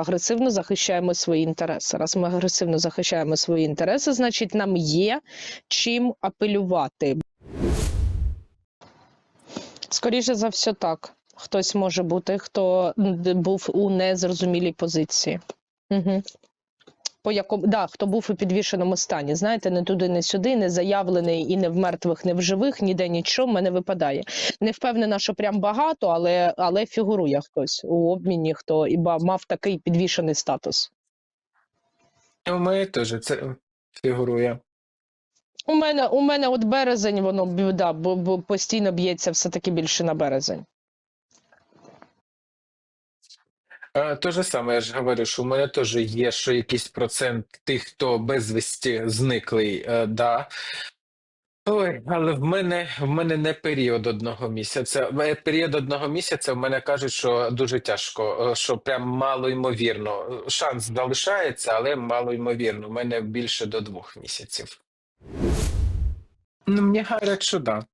агресивно захищаємо свої інтереси. Раз ми агресивно захищаємо свої інтереси, значить нам є чим апелювати. Скоріше за все, так. Хтось може бути, хто був у незрозумілій позиції. Угу. По якому да, хто був у підвішеному стані, знаєте, не туди, не сюди, не заявлений і не в мертвих, не в живих, ніде нічого мене випадає. Не впевнена, що прям багато, але, але фігурує хтось у обміні, хто і мав такий підвішений статус. У мене теж це фігурує. У мене, у мене от березень, воно да, бо, бо постійно б'ється все-таки більше на березень. А, то же саме, я ж говорю, що у мене теж є, що якийсь процент тих, хто безвісті зниклий, е, да. Ой, але в мене в мене не період одного місяця. Е, Період одного місяця в мене кажуть, що дуже тяжко, е, що прям мало ймовірно. Шанс залишається, але мало ймовірно. У мене більше до двох місяців. Ну, мені говорять, що да.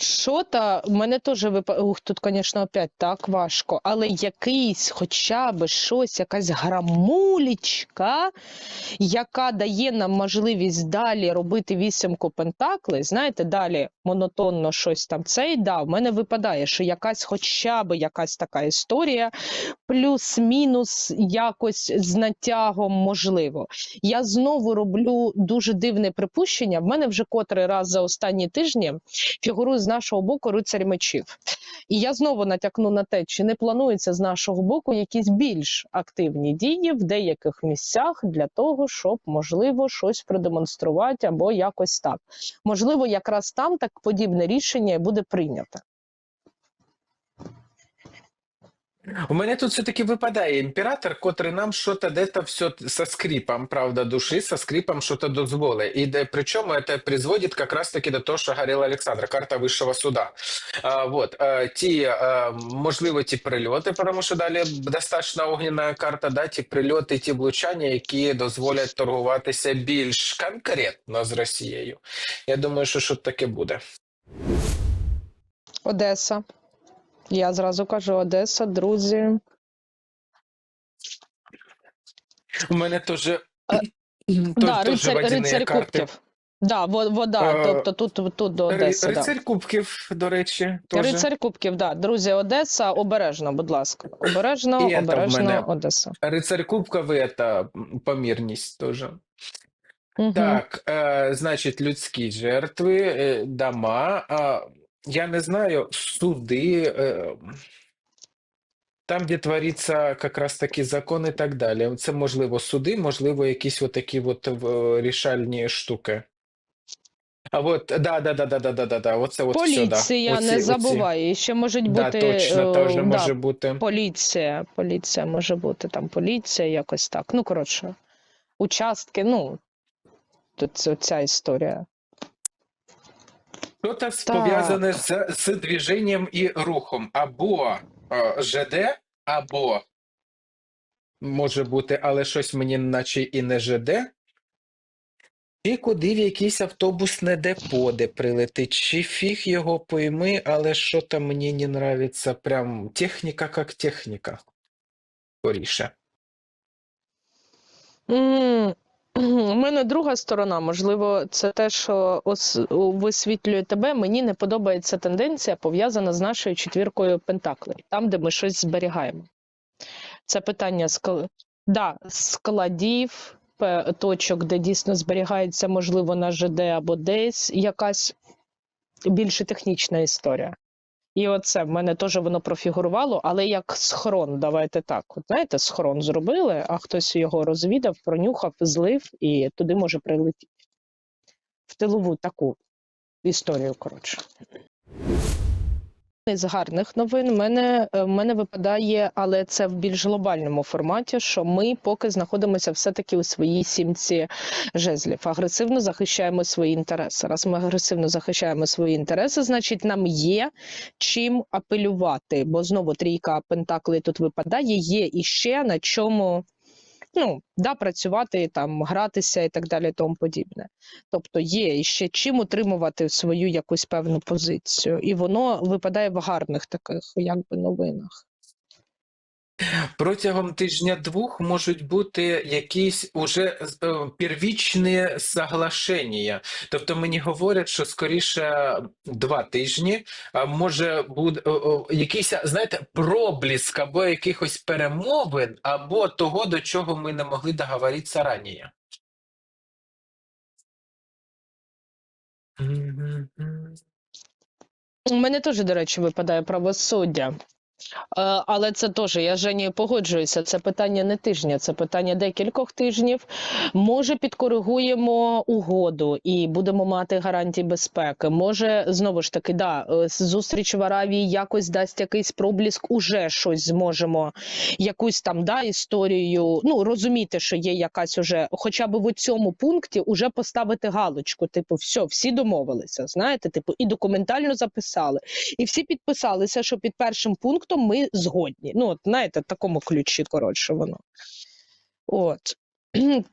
Що та в мене теж випа... Ух, тут, звісно, опять так важко, але якийсь хоча б щось, якась грамулічка, яка дає нам можливість далі робити вісімку пентаклей, знаєте, далі монотонно щось там цей, да, в мене випадає, що якась хоча б якась така історія, плюс-мінус якось з натягом можливо. Я знову роблю дуже дивне припущення. В мене вже котрий раз за останні тижні фігурує з нашого боку рицарь мечів. І я знову натякну на те, чи не планується з нашого боку якісь більш активні дії в деяких місцях для того, щоб можливо щось продемонструвати або якось так. Можливо, якраз там так подібне рішення буде прийнято. У мене тут все-таки випадає імператор, котрий нам що-то де-то все со скрипом, правда, души, со скрипом что-то дозволит. И да, причем это приводит как раз-таки до того, що говорила Олександра, карта вищого суда. А, вот, а, ті, а, можливо, ті прильоти, тому що далі достатньо огняна карта, да, ті прильоти, ті влучання, які дозволять торгуватися більш конкретно з Росією. Я думаю, що щось таке буде. Одеса. Я зразу кажу Одеса, друзі. У мене теж... А, да, теж рицарь, рицарь кубків. Да, во- вода, Е, тобто тут, тут до Одеси. Да. Рицарь Кубків, до речі, теж. Рицарь Кубків, да. Друзі, Одеса, обережно, будь ласка. Обережно, І це в обережно, мене. Одеса. Рицарь Кубков это м, помірність тоже. Угу. Так, е, значить, людські жертви, е, дома. А, я не знаю, суди, е, там, де твориться якраз таки закон і так далі. Це можливо суди, можливо, якісь такі от рішальні штуки. А от, да, да, да, да, да, да, да, да, оце от все, да. Поліція, Оці- не забувай. Ще можуть Да, бути точно, теж да, може бути. поліція. Поліція може бути там поліція, якось так. Ну, коротше, участки, ну, тут ця історія. Щось Так. пов'язане з, з движенням і рухом. Або е, ЖД, або може бути, але щось мені наче і не ЖД. Чи куди в якийсь автобусне депо, де прилетить, чи фіг його пойми, але що там мені не нравиться, прям техніка як техніка. Скоріше. У мене друга сторона, можливо, це те, що ос- висвітлює тебе. Мені не подобається тенденція, пов'язана з нашою четвіркою Пентаклей, там, де ми щось зберігаємо. Це питання скл- да, складів, точок, де дійсно зберігається, можливо, на ЖД або десь якась більше технічна історія. І оце в мене теж воно профігурувало, але як схрон, давайте так. От знаєте, схрон зробили, а хтось його розвідав, пронюхав, злив і туди може прилетіти. В тилову таку історію, коротше. З гарних новин мене, е, мене випадає, але це в більш глобальному форматі, що ми поки знаходимося все-таки у своїй сімці жезлів. Агресивно захищаємо свої інтереси. Раз ми агресивно захищаємо свої інтереси, значить нам є чим апелювати, бо знову трійка пентаклей тут випадає, є іще на чому ну, да, працювати, там, гратися і так далі, тому подібне. Тобто є ще чим утримувати свою якусь певну позицію, і воно випадає в гарних таких якби новинах. Протягом тижня-двох можуть бути якісь уже е, первічні соглашення. Тобто мені говорять, що скоріше два тижні може буде якийсь, знаєте, пробліск або якихось перемовин, або того, до чого ми не могли договоритися раніше. У мене теж, до речі, випадає правосуддя. Е, Але це теж, я з Женєю погоджуюся. Це питання не тижня, це питання декількох тижнів. Може, підкоригуємо угоду і будемо мати гарантії безпеки. Може, знову ж таки, да, е, зустріч в Аравії якось дасть якийсь пробліск, уже щось зможемо, якусь там да, історію. Ну розуміти, що є якась уже, хоча б в цьому пункті уже поставити галочку. Типу, все, всі домовилися. Знаєте, типу, і документально записали. І всі підписалися, що під першим пунктом ми згодні. Ну, от знаєте, в такому ключі, коротше, воно. От.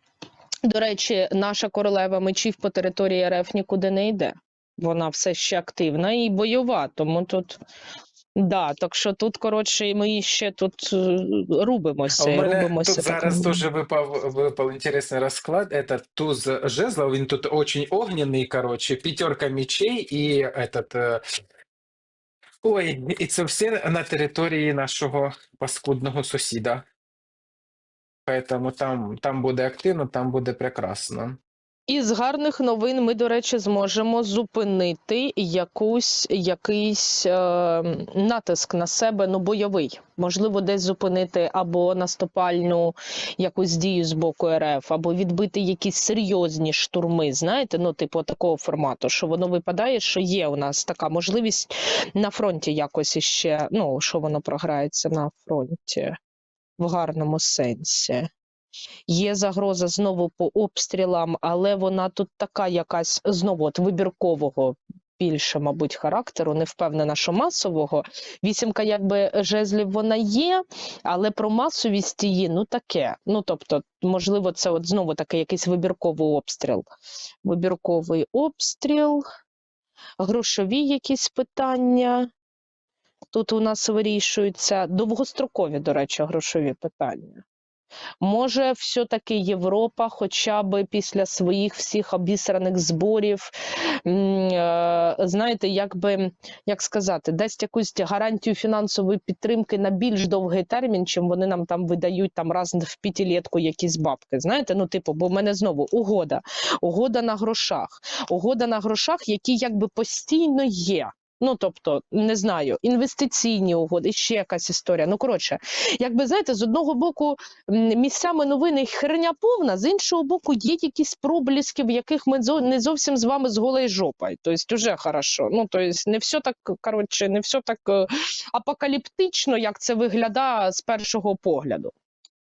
До речі, наша королева мечів по території РФ нікуди не йде. Вона все ще активна і бойова, тому тут. Да, так що тут, коротше, ми ще тут е, А рубимося. у мене рубимося тут зараз теж випав, випав інтересний розклад. Это туз жезлов, він тут очень огненний, короче, пятерка мечей і этот... Ой, і це все на території нашого паскудного сусіда. Поэтому там, там буде активно, там буде прекрасно. Із гарних новин ми, до речі, зможемо зупинити якусь якийсь е, натиск на себе, ну бойовий. Можливо, десь зупинити або наступальну якусь дію з боку РФ, або відбити якісь серйозні штурми. Знаєте, ну типу такого формату, що воно випадає, що є у нас така можливість на фронті якось іще. Ну що воно програється на фронті в гарному сенсі. Є загроза знову по обстрілам, але вона тут така якась знову от вибіркового більше, мабуть, характеру, не впевнена, що масового. Вісімка, якби жезлів вона є, але про масовість її ну таке. Ну тобто, можливо, це от знову таки якийсь вибірковий обстріл. Вибірковий обстріл, грошові якісь питання. Тут у нас вирішуються довгострокові, до речі, грошові питання. Може, все-таки Європа, хоча б після своїх всіх обісраних зборів, е, знаєте, як би як сказати, дасть якусь гарантію фінансової підтримки на більш довгий термін, чим вони нам там видають там раз в п'ятилітку якісь бабки. Знаєте, ну типу, бо в мене знову угода, угода на грошах, угода на грошах, які якби постійно є. Ну, тобто, не знаю, інвестиційні угоди, ще якась історія. Ну, коротше, якби знаєте, з одного боку місцями новини херня повна, з іншого боку, є якісь пробліски, в яких ми не зовсім з вами з голою жопою. Тобто, вже хорошо. Ну, тобто, не все так, коротше, не все так е, апокаліптично, як це виглядає з першого погляду.